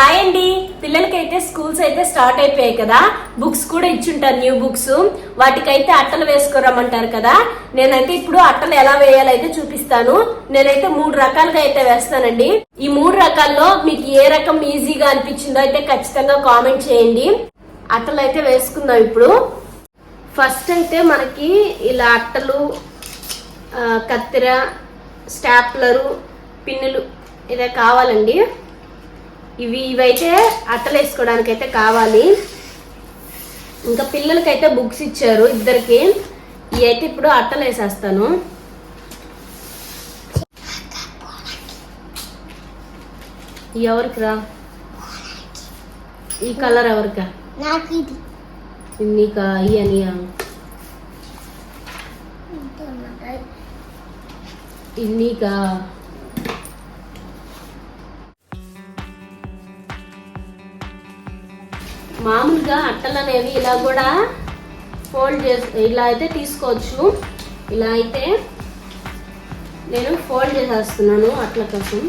Hi అండి. పిల్లలకైతే schools అయితే స్టార్ట్ అయిపోయాయి కదా. బుక్స్ కూడా ఇచ్చుంటారు న్యూ బుక్స్. వాటికైతే అట్టలు వేసుకోరమ్మంటారు కదా. నేనైతే ఇప్పుడు అట్టలు ఎలా వేయాలో అయితే చూపిస్తాను. నేనైతే మూడు రకాలుగా అయితే వేస్తానండి. ఈ మూడు రకాల్లో మీకు ఏ రకం ఈజీగా అనిపించిందో అయితే ఖచ్చితంగా కామెంట్ చేయండి. అట్టలు అయితే వేసుకుందాం ఇప్పుడు. ఫస్ట్ అయితే మనకి ఇలా అట్టలు కత్తెర స్టాప్లరు పిన్నులు ఇదే కావాలండి. ఇవి ఇవైతే అట్టలు వేసుకోవడానికి అయితే కావాలి. ఇంకా పిల్లలకైతే బుక్స్ ఇచ్చారు ఇద్దరికి. ఇవి అయితే ఇప్పుడు అట్టలు వేసేస్తాను. ఎవరికి రా? ఈ కలర్ ఎవరికా? నాకు ఇది. ఇది మామూలుగా అట్టలు అనేవి ఇలా కూడా ఫోల్డ్ చేసి ఇలా అయితే తీసుకోవచ్చు. ఇలా అయితే నేను ఫోల్డ్ చేసేస్తున్నాను అట్ల కోసం.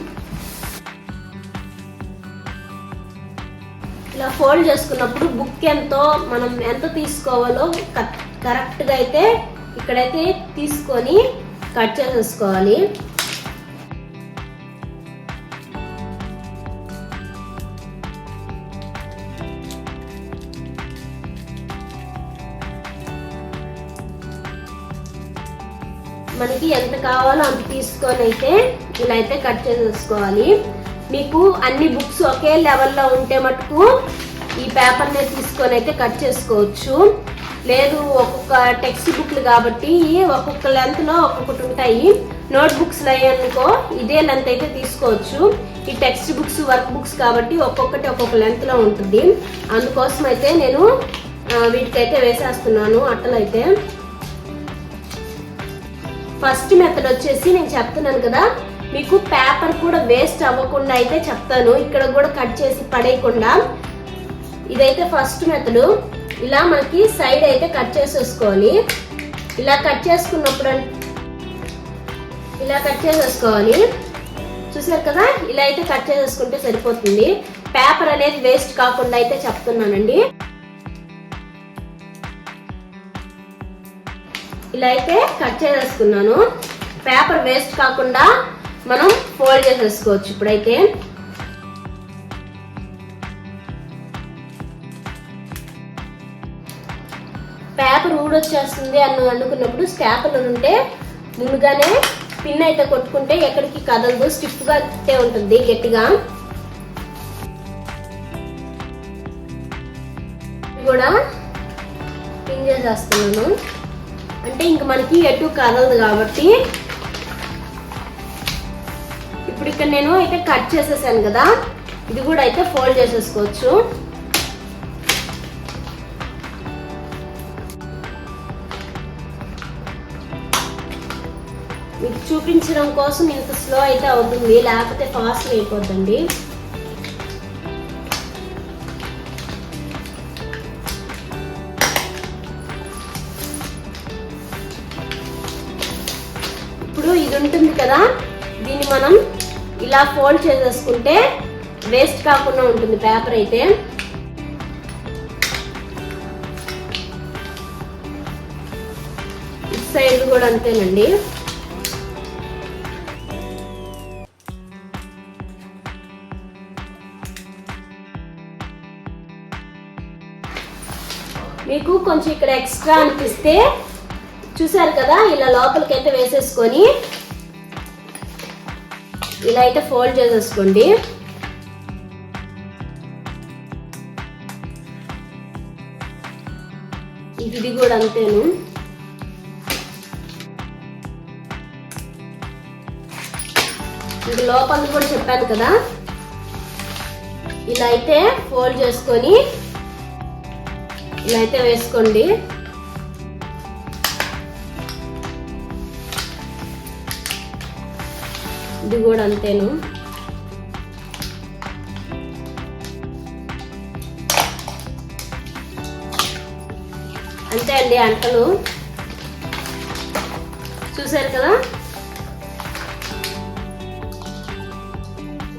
ఇలా ఫోల్డ్ చేసుకున్నప్పుడు బుక్ ఎంతో మనం ఎంత తీసుకోవాలో కరెక్ట్గా అయితే ఇక్కడైతే తీసుకొని కట్ చేసేసుకోవాలి. మనకి ఎంత కావాలో అంత తీసుకొని అయితే ఇలా అయితే కట్ చేసేసుకోవాలి. మీకు అన్ని బుక్స్ ఒకే లెవెల్లో ఉంటే మటుకు ఈ పేపర్నే తీసుకొని అయితే కట్ చేసుకోవచ్చు. లేదు ఒక్కొక్క టెక్స్ట్ బుక్లు కాబట్టి ఒక్కొక్క లెంత్లో ఒక్కొక్కటి ఉంటాయి. నోట్ బుక్స్ అనుకో ఇదే లెంత్ అయితే తీసుకోవచ్చు. ఈ టెక్స్ట్ బుక్స్ వర్క్ బుక్స్ కాబట్టి ఒక్కొక్కటి ఒక్కొక్క లెంత్లో ఉంటుంది. అందుకోసం అయితే నేను వీటికైతే వేసేస్తున్నాను అట్టలైతే. ఫస్ట్ మెథడ్ వచ్చేసి నేను చెప్తున్నాను కదా మీకు పేపర్ కూడా వేస్ట్ అవ్వకుండా అయితే చెప్తాను. ఇక్కడ కూడా కట్ చేసి పడేయకుండా. ఇదైతే ఫస్ట్ మెథడ్ ఇలా మనకి సైడ్ అయితే కట్ చేసేసుకోవాలి. ఇలా కట్ చేసుకున్నప్పుడు ఇలా కట్ చేసేసుకోవాలి. చూసారు కదా? ఇలా అయితే కట్ చేసేసుకుంటే సరిపోతుంది. పేపర్ అనేది వేస్ట్ కాకుండా అయితే చెప్తున్నానండి. ఇలా అయితే కట్ చేసేసుకున్నాను. పేపర్ వేస్ట్ కాకుండా మనం ఫోల్డ్ చేసేసుకోవచ్చు ఇప్పుడైతే. పేపర్ ఊడొచ్చేస్తుంది అని అనుకున్నప్పుడు స్టాపులర్ ఉంటే ముందుగానే పిన్ అయితే కొట్టుకుంటే ఎక్కడికి కదలదు స్టిఫ్గా ఉంటుంది గట్టిగా. కూడా పిన్ చేసేస్తున్నాను. అంటే ఇంక మనకి ఎటు కదలదు కాబట్టి ఇప్పుడు ఇక్కడ నేను అయితే కట్ చేసేసాను కదా. ఇది కూడా అయితే ఫోల్డ్ చేసేసుకోవచ్చు. మీకు చూపించడం కోసం ఇంత స్లో అయితే అవుతుంది లేకపోతే ఫాస్ట్ అయిపోద్దండి. ఇది ఉంటుంది కదా దీన్ని మనం ఇలా ఫోల్డ్ చేసేసుకుంటే వేస్ట్ కాకుండా ఉంటుంది పేపర్ అయితే. ఇటు సైడ్ కూడా అంతేనండి. మీకు కొంచెం ఇక్కడ ఎక్స్ట్రా అనిపిస్తే చూసారు కదా ఇలా లోపలికి అయితే వేసేసుకొని ఇలా అయితే ఫోల్డ్ చేసేసుకోండి. ఇది కూడా అంతేను. ఇది లోపల కూడా చెప్పాను కదా. ఇలా అయితే ఫోల్డ్ చేసుకొని ఇలా అయితే వేసుకోండి. ఇది కూడా అంతేను. అంతే అండి అంటలు. చూసారు కదా?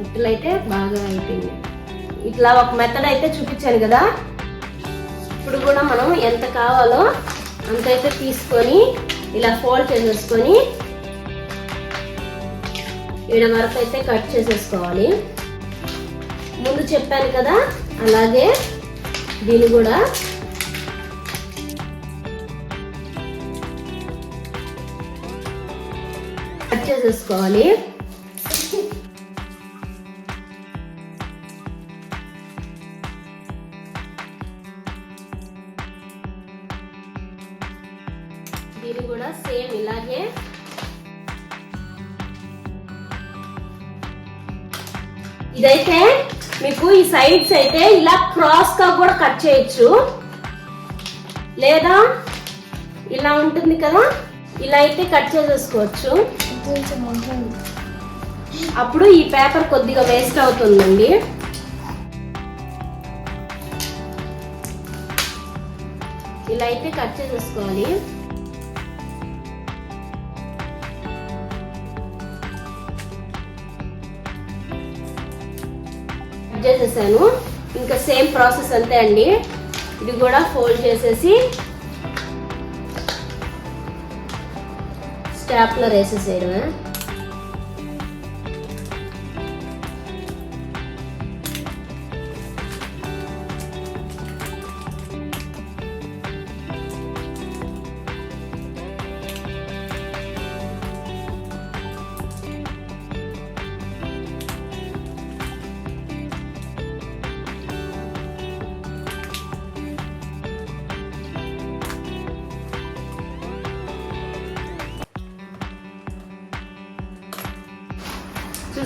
అట్లయితే బాగా అయిపోయింది. ఇట్లా ఒక మెథడ్ అయితే చూపించాను కదా? ఇప్పుడు కూడా మనం ఎంత కావాలో అంత అయితే తీసుకొని ఇలా ఫోల్డ్ చేసేసుకొని ఈడ వరకు అయితే కట్ చేసేసుకోవాలి. ముందు చెప్పాను కదా అలాగే దీన్ని కూడా కట్ చేసేసుకోవాలి. దీన్ని కూడా సేమ్ ఇలాగే ఇదైతే మీకు ఈ సైడ్స్ అయితే ఇలా క్రాస్గా కూడా కట్ చేయొచ్చు. లేదా ఇలా ఉంటుంది కదా ఇలా అయితే కట్ చేసేసుకోవచ్చు. అప్పుడు ఈ పేపర్ కొద్దిగా వేస్ట్ అవుతుందండి. ఇలా అయితే కట్ చేసేసుకోవాలి. కట్ చేసేసాను. ఇంకా సేమ్ ప్రాసెస్ అంతే అండి. ఇది కూడా ఫోల్డ్ చేసేసి స్టాప్లర్ వేసేసేయడమే.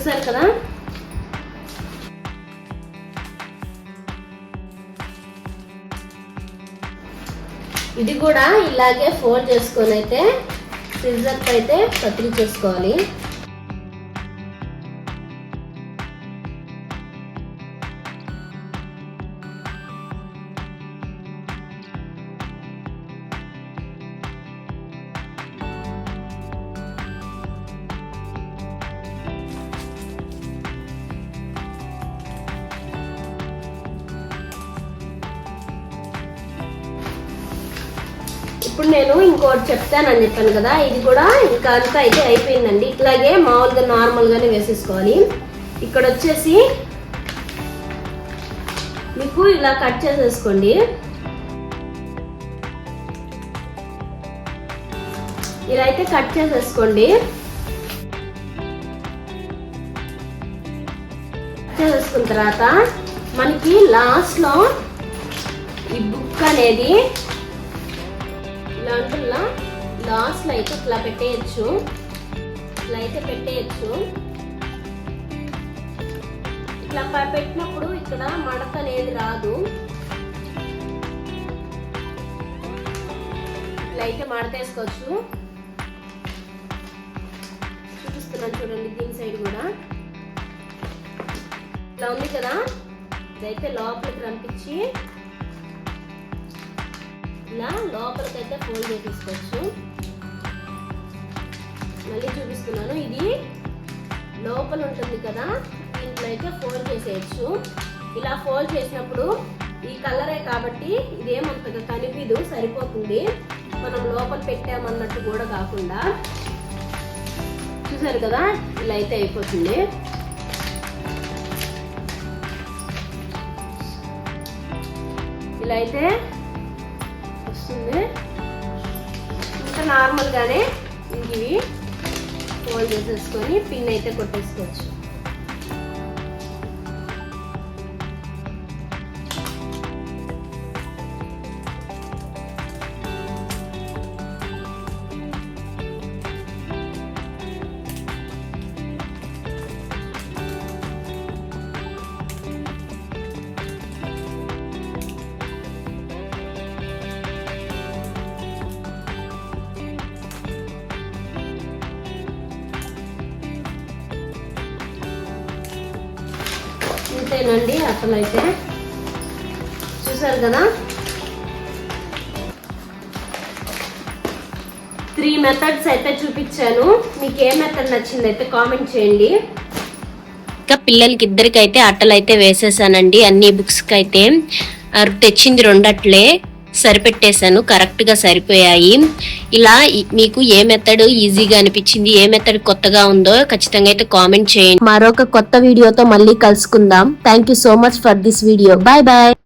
చూసారు కదా? ఇది కూడా ఇలాగే ఫోల్డ్ చేసుకొని అయితే సిజర్తో అయితే కత్తిరించేసుకోవాలి ఇప్పుడు నేను ఇంకోటి చెప్తానని చెప్పాను కదా ఇది కూడా ఇంకా అంతా అయితే అయిపోయిందండి. ఇట్లాగే మామూలుగా నార్మల్గానే వేసేసుకోవాలి. ఇక్కడ వచ్చేసి మీకు ఇలా కట్ చేసేసుకోండి. ఇలా అయితే కట్ చేసేసుకోండి. కట్ చేసేసుకున్న తర్వాత మనకి లాస్ట్లో ఈ బుక్ అనేది దాంట్లో లాస్ట్లో అయితే ఇట్లా పెట్టేయచ్చు. ఇట్లా అయితే పెట్టేయచ్చు. ఇట్లా పెట్టినప్పుడు ఇక్కడ మడత అనేది రాదు. ఇట్లా అయితే మడతేసుకోవచ్చు. చూపిస్తున్నాను చూడండి దీని సైడ్ కూడా. ఇట్లా ఉంది కదా. ఇదైతే లోపలికి రంపించి ఇట్లా లోపలికైతే ఫోల్డ్ చేసేసుకోవచ్చు మళ్ళీ చూపిస్తున్నాను. ఇది లోపల ఉంటుంది కదా దీంట్లో అయితే ఫోల్డ్ చేసేయచ్చు. ఇలా ఫోల్డ్ చేసినప్పుడు ఈ కలరే కాబట్టి ఇదేమంతగా కనిపిదు సరిపోతుంది. మనం లోపల పెట్టామన్నట్టు కూడా కాకుండా. చూసారు కదా ఇలా అయితే అయిపోతుంది. ఇలా అయితే వస్తుంది. ఇంకా నార్మల్గానే ఇవి ఫోల్డ్ చేసేసుకొని పిన్ అయితే కొట్టేసుకోవచ్చు. ఇంతేనండి అసలైతే చూసారు కదా? త్రీ మెథడ్స్ అయితే చూపించాను. మీకు ఏ మెథడ్ నచ్చింది అయితే కామెంట్ చేయండి. ఇంకా పిల్లలకి ఇద్దరికైతే అట్టలు అయితే వేసేసానండి అన్ని బుక్స్కి అయితే తెచ్చింది రెండు అట్లే సరిపెట్టేశాను కరెక్ట్గా సరిపోయాయి. ఇలా మీకు ఏ మెథడ్ ఈజీగా అనిపించింది ఏ మెథడ్ కొత్తగా ఉందో ఖచ్చితంగా అయితే కామెంట్ చేయండి. మరొక కొత్త వీడియోతో మళ్ళీ కలుసుకుందాం. Thank you so much for this video bye bye